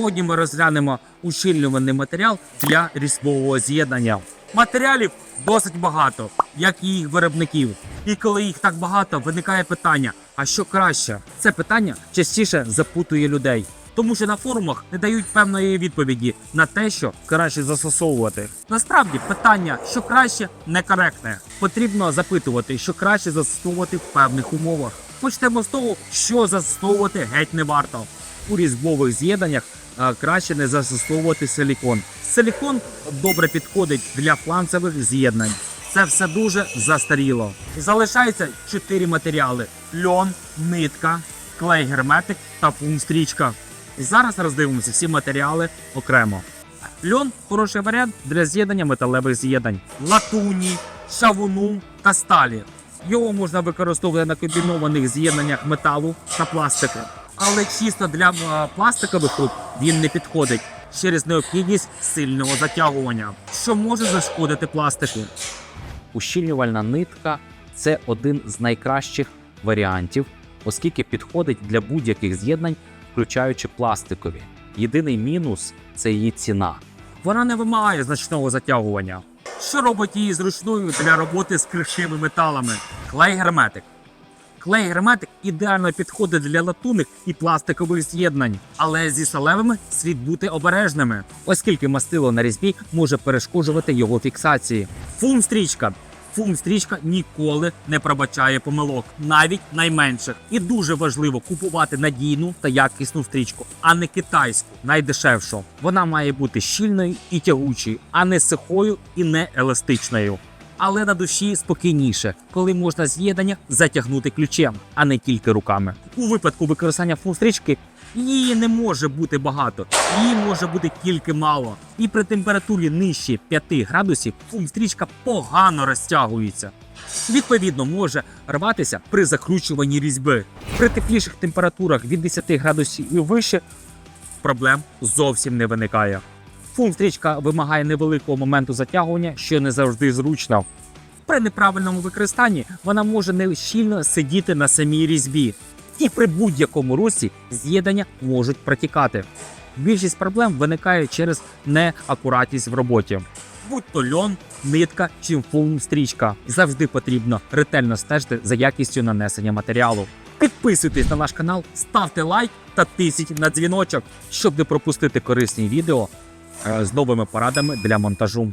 Сьогодні ми розглянемо ущільнюваний матеріал для різьбового з'єднання. Матеріалів досить багато, як і їх виробників. І коли їх так багато, виникає питання: а що краще? Це питання частіше запутує людей. Тому що на форумах не дають певної відповіді на те, що краще застосовувати. Насправді питання, що краще, некоректне. Потрібно запитувати, що краще застосовувати в певних умовах. Почнемо з того, що застосовувати геть не варто. У різьбових з'єднаннях краще не застосовувати силікон. Силікон добре підходить для фланцевих з'єднань. Це все дуже застаріло. Залишається чотири матеріали: льон, нитка, клей герметик та фум-стрічка. Зараз роздивимося всі матеріали окремо. Льон хороший варіант для з'єднання металевих з'єднань, латуні, шавуну та сталі. Його можна використовувати на комбінованих з'єднаннях металу та пластику. Але чисто для е, пластикових труб він не підходить через необхідність сильного затягування, що може зашкодити пластику. Ущільнювальна нитка це один з найкращих варіантів, оскільки підходить для будь-яких з'єднань, включаючи пластикові. Єдиний мінус це її ціна. Вона не вимагає значного затягування, що робить її зручною для роботи з крихкими металами. Клей герметик. Клей герметик ідеально підходить для латунних і пластикових з'єднань, але зі сталевими слід бути обережними, оскільки мастило на різьбі може перешкоджувати його фіксації. Фум-стрічка. Фум-стрічка ніколи не пробачає помилок, навіть найменших. І дуже важливо купувати надійну та якісну стрічку, а не китайську, найдешевшу. Вона має бути щільною і тягучою, а не сухою і не еластичною. Але на душі спокійніше, коли можна з'єднання затягнути ключем, а не тільки руками. У випадку використання фум-стрічки її не може бути багато, її може бути тільки мало. І при температурі нижче 5 градусів фум-стрічка погано розтягується. Відповідно, може рватися при закручуванні різьби. При тепліших температурах від 10 градусів і вище проблем зовсім не виникає. Фум-стрічка вимагає невеликого моменту затягування, що не завжди зручно. При неправильному використанні вона може не щільно сидіти на самій різьбі, і при будь-якому русі з'єднання можуть протікати. Більшість проблем виникає через неакуратність в роботі. Будь то льон, нитка чи фум-стрічка. Завжди потрібно ретельно стежити за якістю нанесення матеріалу. Підписуйтесь на наш канал, ставте лайк та тисіть на дзвіночок, щоб не пропустити корисні відео з новими порадами для монтажу.